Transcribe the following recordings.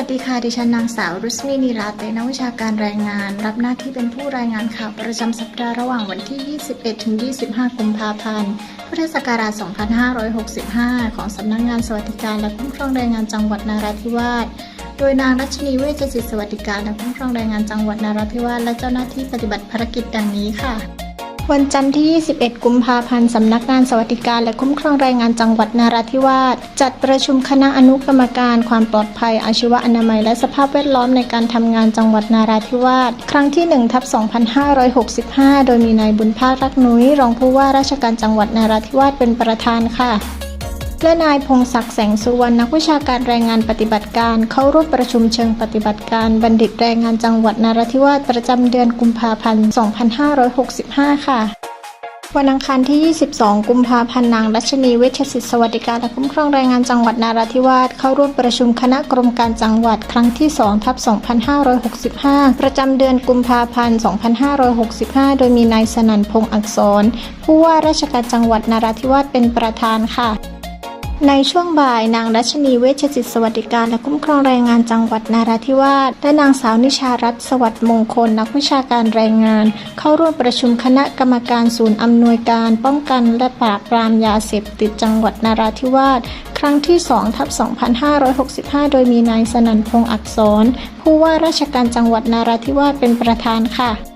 วัสดีค่ะ ดิฉันนางสาวรุสมีนีราเตนักวิชาการแรงงาน รับหน้าที่เป็นผู้รายงานข่าวประจำสัปดาห์ระหว่างวันที่ 21 ถึง 25 กุมภาพันธ์ พุทธศักราช 2565 ของสำนักงานสวัสดิการและคุ้มครองแรงงานจังหวัดนาราธิวาส โดยนางรัชนีเวชศิษย์สวัสดิการและคุ้มครองแรงงานจังหวัดนาราธิวาสและเจ้าหน้าที่ปฏิบัติภารกิจดังนี้ค่ะ วันจันทร์ที่ 21 กุมภาพันธ์ สำนักงานสวัสดิการและคุ้มครองแรงงานจังหวัดนาราธิวาสจัดประชุมคณะอนุกรรมการความปลอดภัยอาชีวอนามัย และสภาพแวดล้อมในการทำงานจังหวัดนาราธิวาสครั้งที่1ทับ2565 โดยมีนายบุญภาครักนุ้ยรองผู้ว่าราชการจังหวัดนาราธิวาสเป็นประธานค่ะ และนายพงศักดิ์แสงสุวรรณนักวิชาการแรงงานปฏิบัติการ เข้าร่วมประชุมเชิงปฏิบัติการบัณฑิตแรงงานจังหวัดนราธิวาสประจำเดือนกุมภาพันธ์ 2565 ค่ะวันอังคารที่ 22 กุมภาพันธ์ นางรัชนี เวชศิษย์สวัสดิการและคุ้มครองแรงงานจังหวัดนาราธิวาสเข้าร่วมประชุมคณะกรมการจังหวัดครั้งที่2ทับ2565 ประจำเดือนกุมภาพันธ์ 2565 โดยมีนายสนั่นพงษ์อักษร ผู้ว่าราชการจังหวัดนาราธิวาสเป็นประธานค่ะ ในช่วงบ่ายนางรัชนีเวชจิตสวัสดิการและคุ้มครองแรงงานจังหวัดนาราธิวาสและนางสาวนิชารัตน์สวัสดิ์มงคล นักวิชาการแรงงาน เข้าร่วมประชุมคณะกรรมการศูนย์อำนวยการ ป้องกันและปราบปรามยาเสพติดจังหวัดนาราธิวาสครั้งที่2ทับ2565 โดยมีนายสนั่นพงษ์อักษร ผู้ว่าราชการจังหวัดนาราธิวาสเป็นประธานค่ะ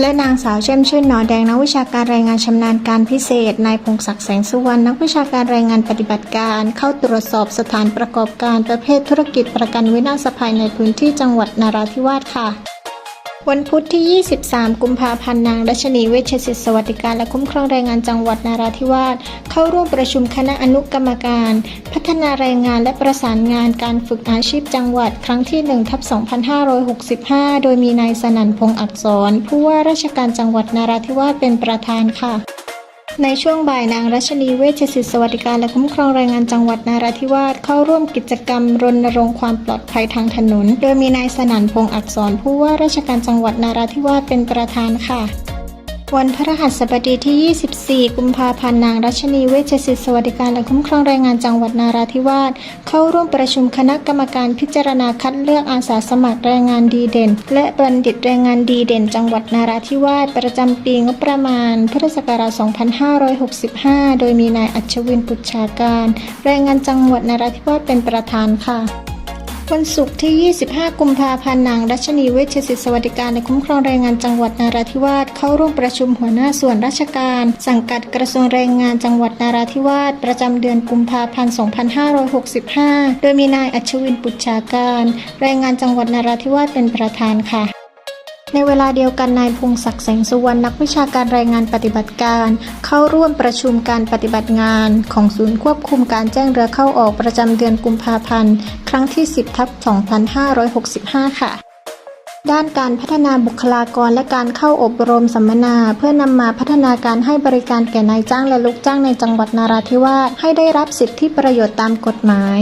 และนางสาวเช่มชื่นหนอแดงนักวิชาการรายงานชำนาญการพิเศษ นายพงศักดิ์แสงสุวรรณนักวิชาการรายงานปฏิบัติการ เข้าตรวจสอบสถานประกอบการประเภทธุรกิจประกันวินาศภัยในพื้นที่จังหวัดนาราธิวาสค่ะ วันพุธที่ 23 กุมภาพันธ์นางรัชนีเวชศิษย์สวัสดิการและคุ้มครองแรงงานจังหวัดนาราธิวาสเข้าร่วมประชุมคณะอนุกรรมการ พัฒนาแรงงานและประสานงานการฝึกอาชีพจังหวัด ครั้งที่1ทับ2565 โดยมีนายสนั่นพงษ์อักษร ผู้ว่าราชการจังหวัดนาราธิวาสเป็นประธานค่ะ ในช่วงบ่ายนางรัชนีเวชศิษย์สวัสดิการและคุ้มครองแรงงานจังหวัดนาราธิวาสเข้าร่วมกิจกรรมรณรงค์ความปลอดภัยทางถนน โดยมีนายสนั่นพงษ์อักษรผู้ว่าราชการจังหวัดนาราธิวาสเป็นประธานค่ะ วันพฤหัสบดีที่ 24 กุมภาพันธ์ นางรัชนีเวชศิษย์สวัสดิการและคุ้มครองแรงงานจังหวัดนาราธิวาส เข้าร่วมประชุมคณะกรรมการพิจารณาคัดเลือกอาสาสมัครแรงงานดีเด่น และบัณฑิตแรงงานดีเด่น จังหวัดนาราธิวาส ประจำปีงบประมาณ พุทธศักราช 2565 โดยมีนายอัชวินปุจฉาการ แรงงานจังหวัดนาราธิวาสเป็นประธานค่ะ วันศุกร์ที่ 25 กุมภาพันธ์นางรัชนีเวชศิษย์สวัสดิการและคุ้มครองแรงงานจังหวัดนาราธิวาสเข้าร่วมประชุมหัวหน้าส่วนราชการ สังกัดกระทรวงแรงงานจังหวัดนาราธิวาสประจำเดือนกุมภาพันธ์ 2565 โดยมีนายอัชวินปุจชาการ แรงงานจังหวัดนาราธิวาสเป็นประธานค่ะ ในเวลาเดียวกันนายพงศักดิ์แสงสุวรรณนักวิชาการรายงานปฏิบัติการ เข้าร่วมประชุมการปฏิบัติงาน ของศูนย์ควบคุมการแจ้งเรือเข้าออกประจำเดือนกุมภาพันธ์ ครั้งที่ 10ทับ2565 ค่ะด้านการพัฒนาบุคลากรและการเข้าอบรมสัมมนา เพื่อนำมาพัฒนาการให้บริการแก่นายจ้างและลูกจ้างในจังหวัดนาราธิวาสให้ได้รับสิทธิประโยชน์ตามกฎหมาย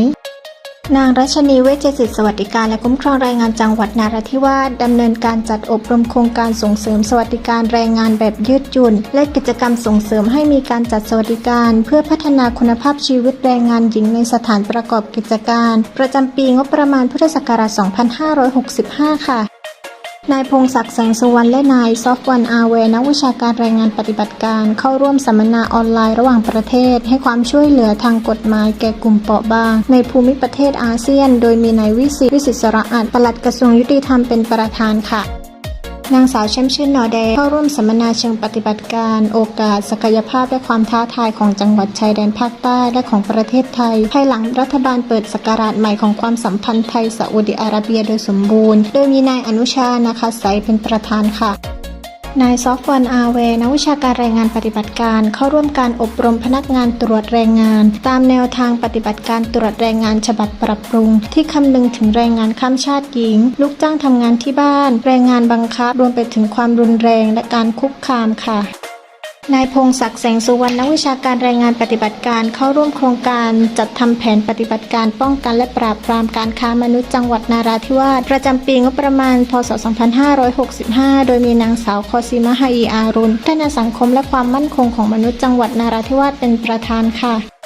นางรัชนีเวชจิตสวัสดิการและคุ้มครองแรงงานจังหวัดนาราธิวาสดำเนินการจัดอบรมโครงการส่งเสริมสวัสดิการแรงงานแบบยืดหยุ่น และกิจกรรมส่งเสริมให้มีการจัดสวัสดิการ เพื่อพัฒนาคุณภาพชีวิตแรงงานหญิงในสถานประกอบกิจการ ประจำปีงบประมาณพุทธศักราช 2565 ค่ะ นายพงศักดิ์แสงสุวรรณและนายซอฟวันอาเวนักวิชาการแรงงานปฏิบัติการ เข้าร่วมสัมมนาออนไลน์ระหว่างประเทศ ให้ความช่วยเหลือทางกฎหมายแก่กลุ่มเปราะบาง ในภูมิประเทศอาเซียน โดยมีนายวิสิตวิสิตสระอาจปลัดกระทรวงยุติธรรมเป็นประธานค่ะ นางสาวแช่มชื่นหนอแดงเข้าร่วมสัมมนาเชิงปฏิบัติการ โอกาส ศักยภาพและความท้าทายของจังหวัดชายแดนภาคใต้และของประเทศไทย ภายหลังรัฐบาลเปิดสกราชใหม่ของความสัมพันธ์ไทยซาอุดิอาระเบียโดยสมบูรณ์ โดยมีนายอนุชานาคาไซเป็นประธานค่ะ นายซอฟวันอาเวนักวิชาการแรงงานปฏิบัติการ เข้าร่วมการอบรมพนักงานตรวจแรงงาน ตามแนวทางปฏิบัติการตรวจแรงงานฉบับปรับปรุง ที่คำนึงถึงแรงงานข้ามชาติหญิง ลูกจ้างทำงานที่บ้าน แรงงานบังคับรวมไปถึงความรุนแรงและการคุกคามค่ะ นายพงศักดิ์แสงสุวรรณนักวิชาการรายงานปฏิบัติการเข้าร่วมโครงการจัดทำแผนปฏิบัติการป้องกันและปราบปรามการค้ามนุษย์จังหวัดนาราธิวาสประจำปีงบประมาณ พศ 2565 โดยมีนางสาวคอซิมะฮาอีอารุณท่านสังคมและความมั่นคงของมนุษย์จังหวัดนาราธิวาสเป็นประธานค่ะ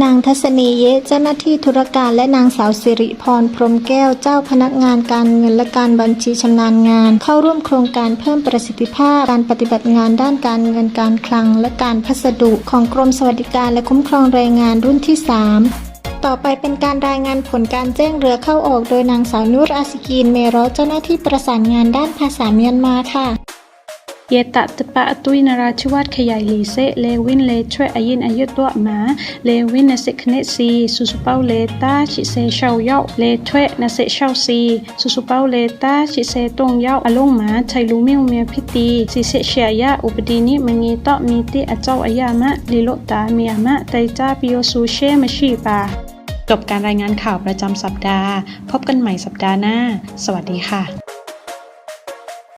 นางทัศนีเยะเจ้าหน้าที่ธุรการและนางสาวสิริพรพรหมแก้วเจ้าพนักงานการเงินและการบัญชีชำนาญงาน เข้าร่วมโครงการเพิ่มประสิทธิภาพ การปฏิบัติงานด้านการเงินการคลัง และการพัสดุของกรมสวัสดิการและคุ้มครองแรงงานรุ่นที่ 3ต่อไปเป็นการรายงานผลการแจ้งเรือเข้าออกโดยนางสาวนุรอาซิกีนเมรอเจ้าหน้าที่ประสานงานด้านภาษาเมียนมาค่ะ เยตะตะปะตุยนราธิวาสขยายลีเซเลวินเลช่วยอายินอายุตัวหมาเลวินนเซคเนซีสุสุเปาเลตาชิเซเชาเยาเลช่วยนเซเชาซีสุสุเปาเลตาชิเซตงเยาอลงหมาไทลูเมิวเมียพิตีสิเซเชียยาอุปดีนิมงีตอมีติอเจ้าอายามะลิโลตาเมีอามะไตจ้าปิโยซูเชมชีปาจบการรายงานข่าวประจำสัปดาห์ พบกันใหม่สัปดาห์หน้า สวัสดีค่ะ